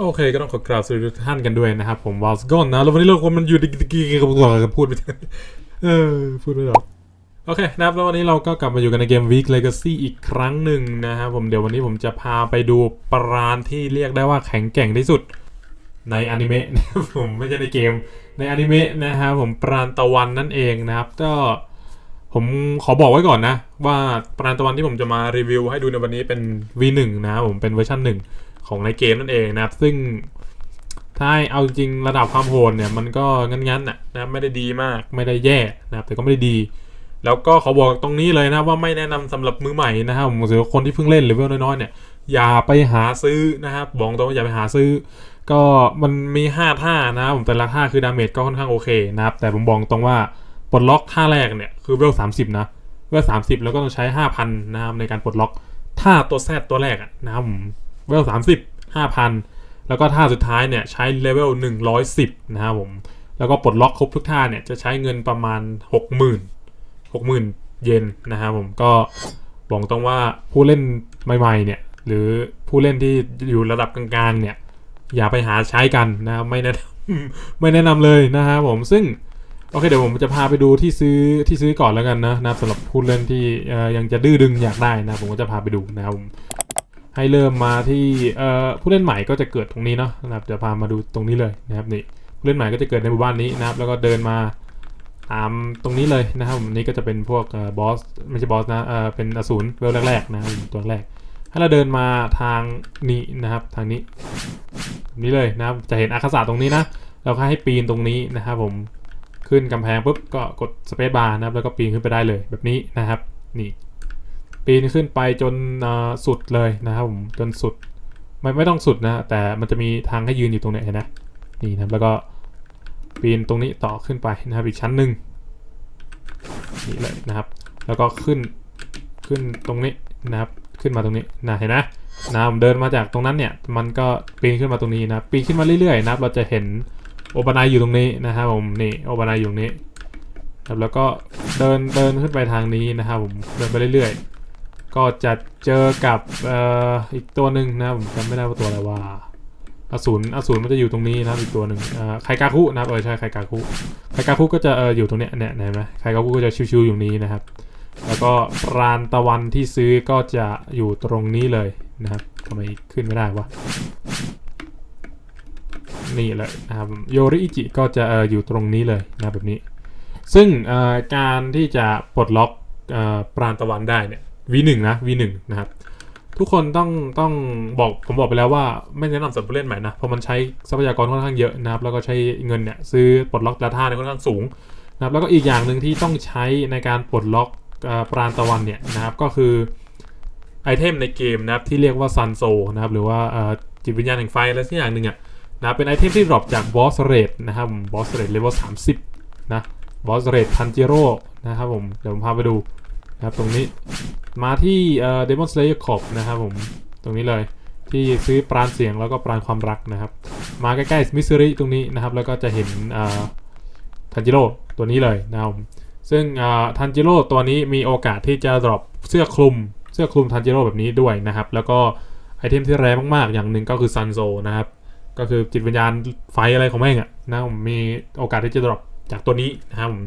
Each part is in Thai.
โอเคก็ต้องขอกราบสวัสดีทุกท่านกันด้วยนะครับ ผมวอลส์กอนนะ แล้ววันนี้เราคนมันอยู่ดิกดิกกับกับพูดไม่ได้เออพูดไม่ได้โอเคนะครับแล้ววันนี้เราก็กลับมาอยู่กันในเกม Week Legacy อีกครั้งหนึ่งนะครับผมเดี๋ยววันนี้ผมจะพาไปดูปราณที่เรียกได้ว่าแข็งแกร่งที่สุดในอนิเมะนะครับผมไม่ใช่ในเกมในอนิเมะนะครับผมปราณตะวันนั่นเองนะครับ ก็ผมขอบอกไว้ก่อนนะ ว่าปราณตะวันที่ผมจะมารีวิวให้ดูในวันนี้เป็น V1 นะครับผมเป็นเวอร์ชันหนึ่ง ของในเกมนั่นเองนะครับ ซึ่งถ้าเอาจริงระดับความโหดเนี่ยมันก็งั้นๆน่ะนะครับไม่ได้ดีมากไม่ได้แย่นะครับแต่ก็ไม่ได้ดี แล้วก็ขอบอกตรงนี้เลยนะว่าไม่แนะนำสำหรับมือใหม่นะครับผมหรือคนที่เพิ่งเล่นเลเวลน้อยๆเนี่ยอย่าไปหาซื้อนะครับบอกตรงว่าอย่าไปหาซื้อ ก็มันมี5ท่านะครับผมแต่ละท่าคือดาเมจก็ค่อนข้างโอเคนะครับแต่ผมบอกตรงว่าปลดล็อกท่าแรกเนี่ยคือเวล30นะเวล30แล้วก็ต้องใช้5,000นนะครับในการปลดล็อกท่าตัวแซดตัวแรกอะนะครับผม เวลสามสิบห้าพันแล้วก็ท่าสุดท้ายเนี่ยใช้เลเวลหนึ่งร้อยสิบนะครับผม แล้วก็ปลดล็อกครบทุกท่าเนี่ยจะใช้เงินประมาณหกหมื่นหกหมื่นเยนนะครับผมก็บอกตรงว่าผู้เล่นใหม่ๆเนี่ยหรือผู้เล่นที่อยู่ระดับกลางๆเนี่ยอย่าไปหาใช้กันนะครับไม่แนะนำไม่แนะนำเลยนะครับผมซึ่งโอเคเดี๋ยวผมจะพาไปดูที่ซื้อที่ซื้อก่อนแล้วกันนะนะสำหรับผู้เล่นที่ยังจะดื้อดึงอยากได้นะผมก็จะพาไปดูนะครับผม ให้เริ่มมาที่ผู้เล่นใหม่ก็จะเกิดตรงนี้เนาะนะครับเดี๋ยวพามาดูตรงนี้เลยนะครับนี่ผู้เล่นใหม่ก็จะเกิดในหมู่บ้านนี้นะครับ แล้วก็เดินมาตามตรงนี้เลยนะครับผมนี่ก็จะเป็นพวกบอสไม่ใช่บอสนะเออเป็นอสูรเวลแรกๆนะครับตัวแรกให้เราเดินมาทางนี้นะครับทางนี้นี้เลยนะครับจะเห็นอาคาสาตรงนี้นะเราก็ให้ปีนตรงนี้นะครับผมขึ้นกำแพงปุ๊บก็กดสเปซบาร์นะครับแล้วก็ปีนขึ้นไปได้เลยแบบนี้นะครับนี่ ปีนขึ้นไปจนสุดเลยนะครับผมจนสุดไม่ไม่ต้องสุดนะแต่มันจะมีทางให้ยืนอยู่ตรงนี้เห็นไหมนี่นะแล้วก็ปีนตรงนี้ต่อขึ้นไปนะครับอีกชั้นหนึ่งนี่เลยนะครับ แล้วก็ขึ้นขึ้นตรงนี้นะครับขึ้นมาตรงนี้นะเห็นไหมนะผมเดินมาจากตรงนั้นเนี่ยมันก็ปีนขึ้นมาตรงนี้นะปีนขึ้นมาเรื่อยๆนะครับเราจะเห็นโอบานายอยู่ตรงนี้นะครับผมนี่โอบานายอยู่ตรงนี้ครับแล้วก็เดินเดินขึ้นไปทางนี้นะครับผมเดินไปเรื่อยๆ ก็จะเจอกับออีกตัวหนึ่งนะผมจำไม่ได้ว่าตัวอะไรว่าอสูรอสูรมันจะอยู่ตรงนี้นะครับอีกตัวหนึ่งเอ่อไคกาคุนะครับเออใช่ไคกาคุไคกาคุก็จะเอออยู่ตรงเนี้ยเนี่ยเห็นไหมไคกาคุก็จะชิวๆอยู่นี้นะครับ แล้วก็ปราณตะวันที่ซื้อก็จะอยู่ตรงนี้เลยนะครับทำไมขึ้นไม่ได้วะนี่เลยนะครับโยริอิจิก็จะเอออยู่ตรงนี้เลยนะแบบนี้ ซึ่งการที่จะปลดล็อกอปราณตะวันได้เนี่ย V1 นะ V1 นะครับทุกคนต้องต้องบอกผมบอกไปแล้วว่าไม่แนะนำสำหรับผู้เล่นใหม่นะเพราะมันใช้ทรัพยากรค่อนข้างเยอะนะครับแล้วก็ใช้เงินเนี่ยซื้อปลดล็อกดาต้าเนี่ยค่อนข้างสูงนะครับแล้วก็อีกอย่างหนึ่งที่ต้องใช้ในการปลดล็อกปราณตะวันเนี่ยนะครับก็คือไอเทมในเกมนะครับที่เรียกว่าซันโซนะครับหรือว่าจิตวิญญาณแห่งไฟอะไรสักอย่างหนึ่งอะนะเป็นไอเทมที่ดรอปจากบอสเรดนะครับบอสเรดเลเวล30นะบอสเรดทันจิโร่นะครับผมเดี๋ยวผมพาไปดู นะครับตรงนี้มาที่เอ่อ Demon Slayer Corp นะครับผมตรงนี้เลยที่ซื้อปราณเสียงแล้วก็ปราณความรักนะครับ มาใกล้ๆมิสซิริตรงนี้นะครับ แล้วก็จะเห็นทันจิโร่ตัวนี้เลยนะครับผมซึ่งทันจิโร่ตัวนี้มีโอกาสที่จะดรอปเสื้อคลุมเสื้อคลุมทันจิโร่แบบนี้ด้วยนะครับ แล้วก็ไอเทมที่แรงมากๆ อย่างหนึ่งก็คือซันโซนะครับ ก็คือจิตวิญญาณไฟอะไรของแม่งอะนะครับผมมีโอกาสที่จะดรอปจากตัวนี้นะครับผม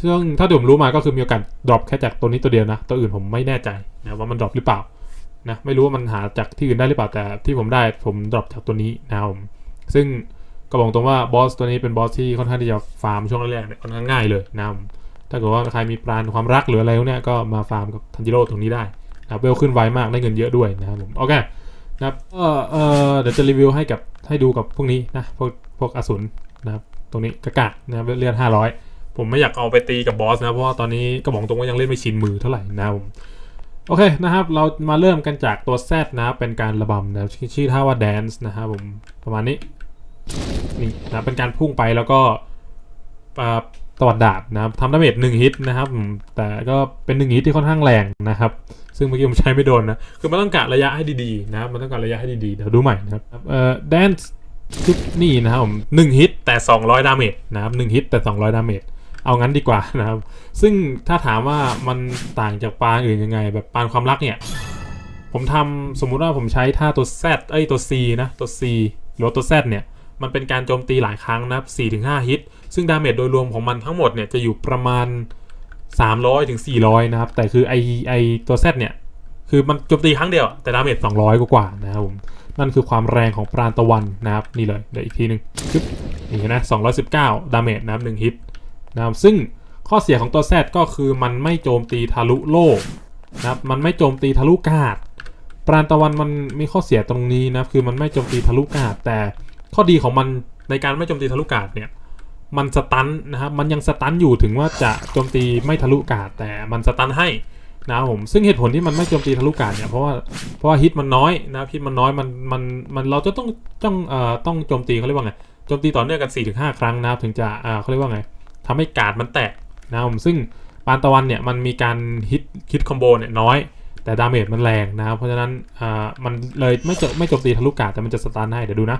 ซึ่งถ้าที่ผมรู้มาก็คือมีโอกาสดรอปแค่จากตัวนี้ตัวเดียวนะ ตัวอื่นผมไม่แน่ใจนะว่ามันดรอปหรือเปล่านะไม่รู้ว่ามันหาจากที่อื่นได้หรือเปล่าแต่ที่ผมได้ผมดรอปจากตัวนี้นะครับผมซึ่งก็บอกตรงว่าบอสตัวนี้เป็นบอสที่ค่อนข้างที่จะฟาร์มช่วงแรกๆเนี่ยค่อนข้างง่ายเลยนะครับผมถ้าเกิดว่าใครมีปราณความรักหรืออะไรพวกนี้ก็มาฟาร์มกับทันจิโร่ตรงนี้ได้นะครับเวลขึ้นไวมากได้เงินเยอะด้วยนะครับผมโอเคนะครับก็เออเดี๋ยวจะรีวิวให้กับให้ดูกับพวกนี้นะพวกพวกอสูรนะครับตรงนี้กะกะนะครับเลือดห้าร้อย ผมไม่อยากเอาไปตีกับบอสนะเพราะว่าตอนนี้ก็บอกตรงว่ายังเล่นไม่ชินมือเท่าไหร่นะครับผมโอเคนะครับ เรามาเริ่มกันจากตัว Z นะครับเป็นการระบำนะชื่อชื่อท่าว่า Dance นะครับผมประมาณนี้นี่นะเป็นการพุ่งไปแล้วก็ตวัดดาบนะครับทำดาเมจหนึ่งฮิตนะครับแต่ก็เป็นหนึ่งฮิตที่ค่อนข้างแรงนะครับ ซึ่งเมื่อกี้ผมใช้ไม่โดนนะ คือมันต้องกะระยะให้ดีๆนะครับมันต้องกะระยะให้ดีๆเดี๋ยวดูใหม่นะครับเอ่อ Dance ชุดนี่นะครับผมหนึ่งฮิตแต่ 200 ดาเมจนะครับหนึ่งฮิตแต่ 200 ดาเมจ เอางั้นดีกว่านะครับ ซึ่งถ้าถามว่ามันต่างจากปลาอื่นยังไง แบบปลาความรักเนี่ย ผมทำสมมุติว่าผมใช้ท่าตัว Z เอ้ยตัว C นะตัว C หรือตัว Z เนี่ย มันเป็นการโจมตีหลายครั้งนะครับ4-5 ฮิต ซึ่งดาเมจโดยรวมของมันทั้งหมดเนี่ยจะอยู่ประมาณ 300ถึง400 นะครับ แต่คือไอไอตัว Z เนี่ย คือมันโจมตีครั้งเดียว แต่ดาเมจ200 กว่าๆนะครับผมนั่นคือความแรงของปราณตะวันนะครับ นี่เลยเดี๋ยวอีกทีหนึ่งปึ๊บนี่นะ219 ดาเมจนะครับ1ฮิต นะครับซึ่งข้อเสียของตัว Z ก็คือมันไม่โจมตีทะลุโลกนะครับมันไม่โจมตีทะลุกาดปราณตะวันมันมีข้อเสียตรงนี้นะครับคือมันไม่โจมตีทะลุกาดแต่ข้อดีของมันในการไม่โจมตีทะลุกาดเนี่ยมันสตันนะครับมันยังสตันอยู่ถึงว่าจะโจมตีไม่ทะลุกาดแต่มันสตันให้นะครับผมซึ่งเหตุผลที่มันไม่โจมตีทะลุกาดเนี่ยเพราะว่าเพราะว่าฮิตมันน้อยนะฮิตมันน้อยมันมันมันเราจะต้องต้องเอ่อต้องโจมตีเขาเรียกว่าไงโจมตีต่อเนื่องกัน4-5 ครั้งนะครับถึงจะอ่าเขาเรียกว่าไง ทำให้การ์ดมันแตกนะครับผมซึ่งปานตะวันเนี่ยมันมีการฮิตฮิตคอมโบเนี่ยน้อย แต่ดาเมจมันแรงนะครับ เพราะฉะนั้นอ่ามันเลยไม่โจไม่จมตีทะลุกาดแต่มันจะสตันให้เดี๋ยวดูนะ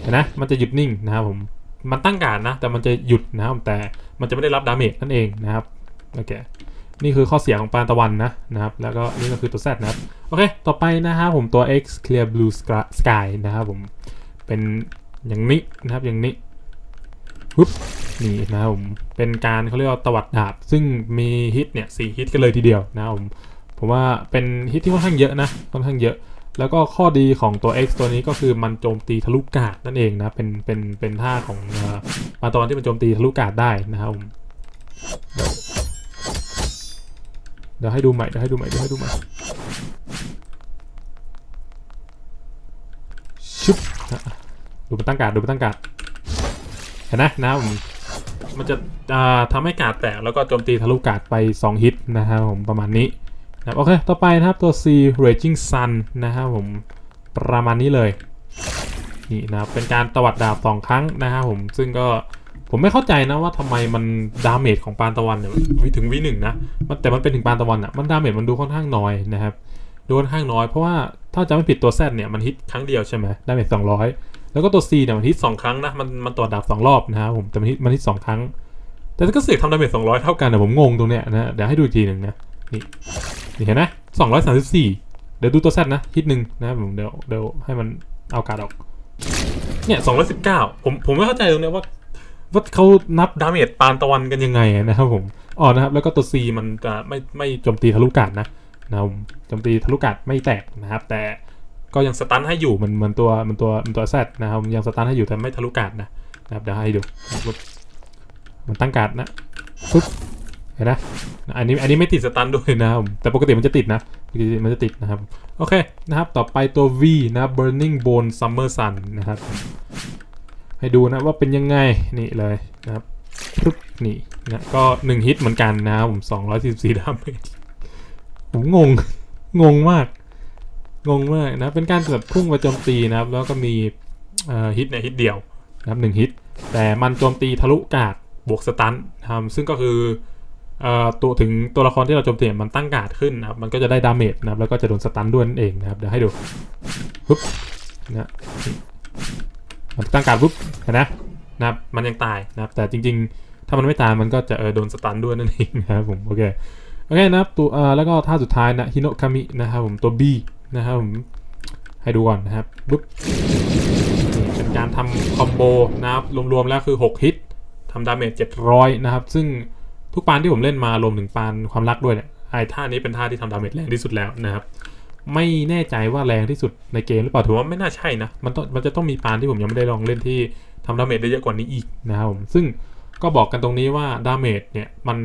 เห็นนะมันจะหยุดนิ่งนะครับผมมันตั้งการนะแต่มันจะหยุดนะครับแต่มันจะไม่ได้รับดาเมจนั่นเองนะครับโอเคนี่คือข้อเสียของปานตะวันนะนะครับ แล้วก็นี่ก็คือตัว Z นะครับ โอเค ต่อไปนะครับผมตัว X Clear Blue Sky นะครับผมเป็นอย่างนี้นะครับอย่างนี้ ปุ๊บนี่นะครับผมเป็นการเขาเรียกว่าตวัดดาบซึ่งมีฮิตเนี่ยสี่ฮิตกันเลยทีเดียวนะครับผมผมว่าเป็นฮิตที่ค่อนข้างเยอะนะค่อนข้างเยอะ แล้วก็ข้อดีของตัว X ตัวนี้ก็คือมันโจมตีทะลุกาดนั่นเองนะเป็นเป็นเป็นท่าของอ่อมาตอนที่มันโจมตีทะลุกาดได้นะครับผมเดี๋ยวให้ดูใหม่เดี๋ยวให้ดูใหม่เดี๋ยวให้ดูใหม่ชุบดูมันตั้งการดดูมันตั้งการด เห็นนะนะครับผมมันจะทำให้กาดแตกแล้วก็โจมตีทะลุกาดไป 2 ฮิตนะครับผมประมาณนี้นะโอเค ต่อไปนะครับตัว C Raging Sun นะครับผมประมาณนี้เลยนี่นะครับเป็นการตวัดดาบสองครั้งนะครับผมซึ่งก็ผมไม่เข้าใจนะว่าทำไมมันดาเมจของปานตะวันเนี่ยวิถึงวิหนึ่งนะมันแต่มันเป็นถึงปานตะวันอะ่ะมันดาเมจมันดูค่อนข้างน้อยนะครับดูค่อนข้างน้อยเพราะว่าถ้าจะไม่ผิดตัว Z เนี่ยมันฮิตครั้งเดียวใช่ไหมดาเมจสองร้อย แล้วก็ตัว C เนี่ยมันฮิตสองครั้งนะมันมันตัวดาบสองรอบนะครับผมแต่มันฮิตมันฮิตสองครั้ง แต่ก็เสือกทำดาเมจสองร้อยเท่ากันแต่ผมงงตรงเนี้ยนะเดี๋ยวให้ดูอีกทีหนึ่งนะนี่นี่เห็นไหมสองร้อยสามสิบสี่เดี๋ยวดูตัวแซดนะฮิตหนึ่งนะผมเดี๋ยวเดี๋ยวให้มันเอาการออกเนี่ยสองร้อยสิบเก้าผมผมไม่เข้าใจตรงเนี้ยว่าว่าเขานับดาเมจปานตะวันกันยังไงนะครับผมอ๋อนะครับแล้วก็ตัว C มันจะไม่ไม่โจมตีทะลุกาดนะนะผมโจมตีทะลุกาดไม่แตกนะครับ แต่ ก็ยังสตันให้อยู่เหมันเหมือนตัวมันตัวมันตัวแซดนะครับยังสตันให้อยู่แต่ไม่ทะลุกาดนะนะครับเดี๋ยวให้ดูมันตั้งกาดนะปุ๊บเห็นนะอันนี้อันนี้ไม่ติดสตันด้วยนะครับผมแต่ปกติมันจะติดนะปกติมันจะติดนะครับโอเคนะครับต่อไปตัว V นะ Burning Bone Summer Sun นะครับให้ดูนะว่าเป็นยังไงนี่เลยนะครับปึ๊บนี่นะก็ 1 ฮิตเหมือนกันนะครับผม244ดาเมจผมงงงงมาก งงมากนะเป็นการแบบพุ่งไปโจมตีนะครับ แล้วก็มีฮิตในฮิตเดียวนะครับหนึ่งฮิต แต่มันโจมตีทะลุกาดบวกสตันนะครับซึ่งก็คืออตัวถึงตัวละครที่เราโจมตีมันตั้งกาดขึ้นนะครับมันก็จะได้ดาเมจนะครับแล้วก็จะโดนสตันด้วยนั่นเองนะครับเดี๋ยวให้ดูปุ๊บนะมันตั้งการ์ดปุ๊บเห็นนะนะครับมันยังตายนะครับแต่จริง ๆ ถ้ามันไม่ตายมันก็จะเออโดนสตันด้วยนั่นเองนะครับผมโอเคโอเคนะครับตัวแล้วก็ท่าสุดท้ายนะฮิโนะคามินะครับผมตัว B นะครับผมให้ดูก่อนนะครับปุ๊บเป็นการทำคอมโบนะครับรวมๆแล้วคือ 6 ฮิตทำดาเมจ700 นะครับ ซึ่งทุกปานที่ผมเล่นมารวมถึงปานความรักด้วยเนี่ยไอ้ท่านี้เป็นท่าที่ทำดาเมจแรงที่สุดแล้วนะครับ ไม่แน่ใจว่าแรงที่สุดในเกมหรือเปล่าถือว่าไม่น่าใช่นะมันต้องมันจะต้องมีปานที่ผมยังไม่ได้ลองเล่นที่ทำดาเมจได้เยอะกว่านี้อีกนะครับผมซึ่งก็บอกกันตรงนี้ว่าดาเมจเนี่ยมัน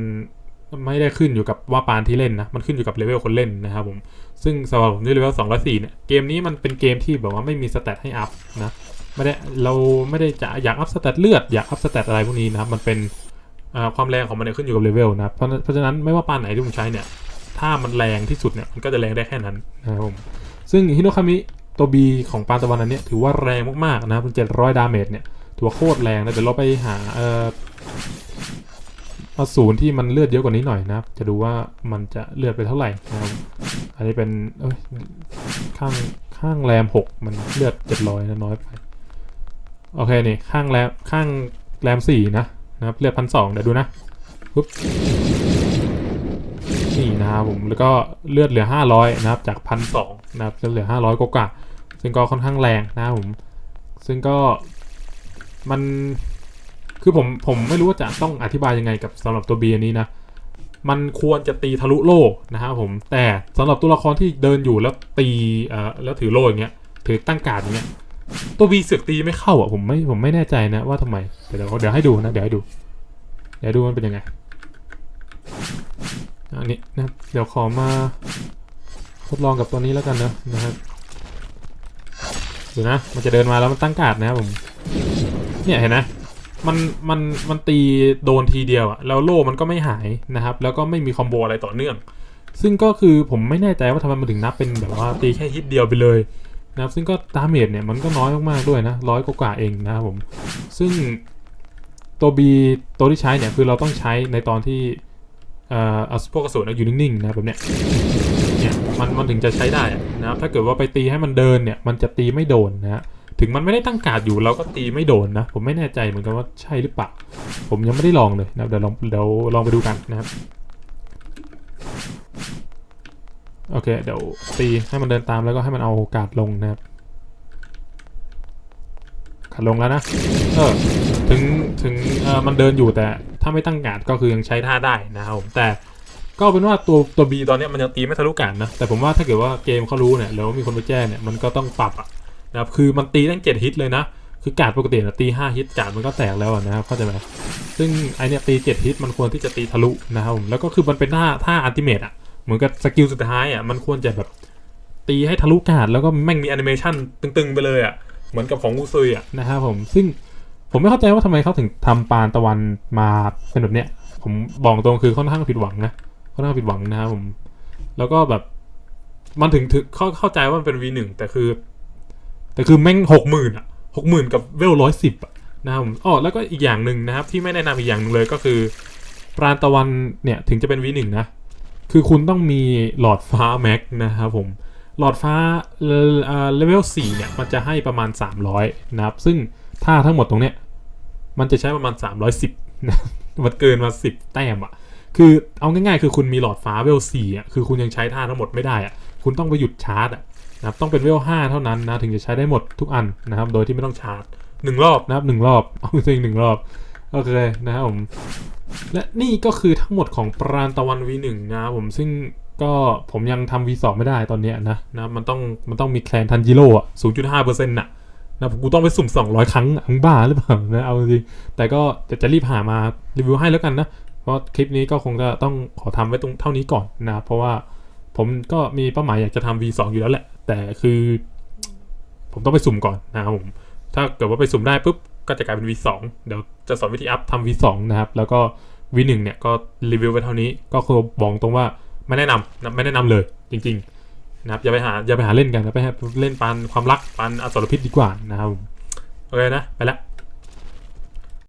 ไม่ได้ขึ้นอยู่กับว่าปานที่เล่นนะ มันขึ้นอยู่กับเลเวลคนเล่นนะครับผม ซึ่งสำหรับผมที่เลเวล204เนี่ย เกมนี้มันเป็นเกมที่แบบว่าไม่มีสเตตให้อัพนะ ไม่ได้ เราไม่ได้จะอยากอัพสเตตเลือด อยากอัพสเตตอะไรพวกนี้นะครับ มันเป็นความแรงของมันเนี่ยขึ้นอยู่กับเลเวลนะครับเพราะเพราะฉะนั้นไม่ว่าปานไหนที่ผมใช้เนี่ย ถ้ามันแรงที่สุดเนี่ย มันก็จะแรงได้แค่นั้นนะครับผม ซึ่งฮิโนคามิตัว B ของปานตะวันอันเนี้ยถือว่าแรงมากๆนะครับเป็น700ดาเมจเนี่ยถือว่าโคตรแรงนะเดี๋ยวเราไปหา เอาศูนย์ที่มันเลือดเยอะกว่านี้หน่อยนะครับ จะดูว่ามันจะเลือดไปเท่าไหร่นะครับอันนี้เป็นเอ้ยข้างข้างแรมหกมันเลือด700นะน้อยไปโอเคนี่ข้างแรมข้างแรมสี่นะนะครับเลือดพันสองเดี๋ยวดูนะปุ๊บนี่นะครับผมแล้วก็เลือดเหลือ500นะครับจากพันสองนะครับจะเหลือ500กว่าซึ่งก็ค่อนข้างแรงนะครับผมซึ่งก็มัน คือผมผมไม่รู้ว่าจะต้องอธิบายยังไงกับสำหรับตัว B อันนี้นะ มันควรจะตีทะลุโล่นะครับผม แต่สำหรับตัวละครที่เดินอยู่แล้วตีเอ่อแล้วถือโลอย่างเงี้ย ถือตั้งการดอย่างเงี้ย ตัว B เสือกตีไม่เข้าอะผมไม่ผมไม่แน่ใจนะว่าทำไม เดี๋ยวเดี๋ยวให้ดูนะเดี๋ยวให้ดู เดี๋ยวดูมันเป็นยังไง อันนี้นะเดี๋ยวขอมาทดลองกับตัวนี้แล้วกันนะนะครับดูนะ มันจะเดินมาแล้วมันตั้งการ์ดนะครับผม เนี่ยเห็นนะ มันมันมันตีโดนทีเดียวอะแล้วโล่มันก็ไม่หายนะครับ แล้วก็ไม่มีคอมโบอะไรต่อเนื่อง ซึ่งก็คือผมไม่แน่ใจว่าทำไมมันถึงนับเป็นแบบว่าตีแค่ฮิตเดียวไปเลยนะครับ ซึ่งก็ดาเมจเนี่ยมันก็น้อยมากๆด้วยนะร้อยกว่าเองนะครับผม ซึ่งตัว B ตัวที่ใช้เนี่ยคือเราต้องใช้ในตอนที่เอ่อเอาพวกกระสุนอยู่นิ่งๆนะแบบเนี้ยเนี่ยมันมันถึงจะใช้ได้นะครับถ้าเกิดว่าไปตีให้มันเดินเนี่ยมันจะตีไม่โดนนะฮะ ถึงมันไม่ได้ตั้งการ์ดอยู่เราก็ตีไม่โดนนะ ผมไม่แน่ใจเหมือนกันว่าใช่หรือเปล่า ผมยังไม่ได้ลองเลยนะเดี๋ยวลองเดี๋ยวลองไปดูกันนะครับ โอเค เดี๋ยวตีให้มันเดินตามแล้วก็ให้มันเอาการ์ดลงนะครับกาดลงแล้วนะ เออ ถึง ถึงเออมันเดินอยู่แต่ถ้าไม่ตั้งการ์ดก็คือยังใช้ท่าได้นะครับผมแต่ก็เป็นว่าตัวตัว B ตอนเนี้ยมันยังตีไม่ทะลุการ์ดนะ แต่ผมว่าถ้าเกิดว่าเกมเขารู้เนี่ยแล้วมีคนไปแจ้งเนี่ยมันก็ต้องปรับอะ นะครับคือมันตีตั้งเจ็ดฮิตเลยนะ คือการ์ดปกตินะตีห้าฮิตการ์ดมันก็แตกแล้วนะครับเข้าใจไหมซึ่งไอเนี้ยตีเจ็ดฮิตมันควรที่จะตีทะลุนะครับผมแล้วก็คือมันเป็นท่าท่าอัลติเมตอะเหมือนกับสกิลสุดท้ายอะมันควรจะแบบตีให้ทะลุการ์ดแล้วก็แม่งมีแอนิเมชันตึงๆไปเลยอะเหมือนกับของอูซุยอะนะครับผมซึ่งผมไม่เข้าใจว่าทำไมเขาถึงทำปานตะวันมาเป็นแบบเนี้ยผมบอกตรงคือค่อนข้างผิดหวังนะค่อนข้างผิดหวังนะครับผม แล้วก็แบบมันถึงถึงเข้าเข้าใจว่ามันเป็น V1 แต่คือ แต่คือแม่งหกหมื่นอะหกหมื่นกับเวลร้อยสิบอะนะครับอ๋อแล้วก็อีกอย่างหนึ่งนะครับ ที่ไม่แนะนำอีกอย่างหนึ่งเลยก็คือปราณตะวันเนี่ยถึงจะเป็น V1 นะ คือคุณต้องมีหลอดฟ้าแม็กนะครับผมหลอดฟ้าเลเวล4เนี่ยมันจะให้ประมาณ 300 นะครับ ซึ่งถ้าทั้งหมดตรงเนี้ยมันจะใช้ประมาณ 310นะมันเกินมา 10 แต้มอะคือเอาง่ายๆ คือคุณมีหลอดฟ้าเวล4อะคือคุณยังใช้ท่าทั้งหมดไม่ได้อะคุณต้องไปหยุดชาร์จอะ นะครับต้องเป็นเวล5เท่านั้นนะถึงจะใช้ได้หมดทุกอันนะครับ โดยที่ไม่ต้องชาร์จหนึ่งรอบนะครับหนึ่งรอบเอาจริงหนึ่งรอบโอเคนะครับผมและนี่ก็คือทั้งหมดของปราณตะวัน V1 นะครับผมซึ่งก็ผมยังทำ V2 ไม่ได้ตอนเนี้ยนะนะมันต้องมันต้องมีแคลนทันจิโร่อะ0.5%น่ะนะผมกูต้องไปสุ่ม 200 ครั้งอะมึงบ้าหรือเปล่านะเอาจริงแต่ก็จะจะรีบหามารีวิวให้แล้วกันนะ เพราะคลิปนี้ก็คงจะต้องขอทำไว้ตรงเท่านี้ก่อนนะ เพราะว่าผมก็มีเป้าหมายอยากจะทำ V2 อยู่แล้วแหละ แต่คือผมต้องไปสุ่มก่อนนะครับผม ถ้าเกิดว่าไปสุ่มได้ปุ๊บก็จะกลายเป็น V2 เดี๋ยวจะสอนวิธีอัพทำ V2 นะครับ แล้วก็ V1 เนี่ยก็รีวิวไว้เท่านี้ ก็คือบอกตรงว่าไม่แนะนำไม่แนะนำเลยจริง ๆ นะครับอย่าไปหาอย่าไปหาเล่นกันนะไปเล่นปันความรักปันอสรพิษดีกว่านะครับโอเคนะ ไปแล้ว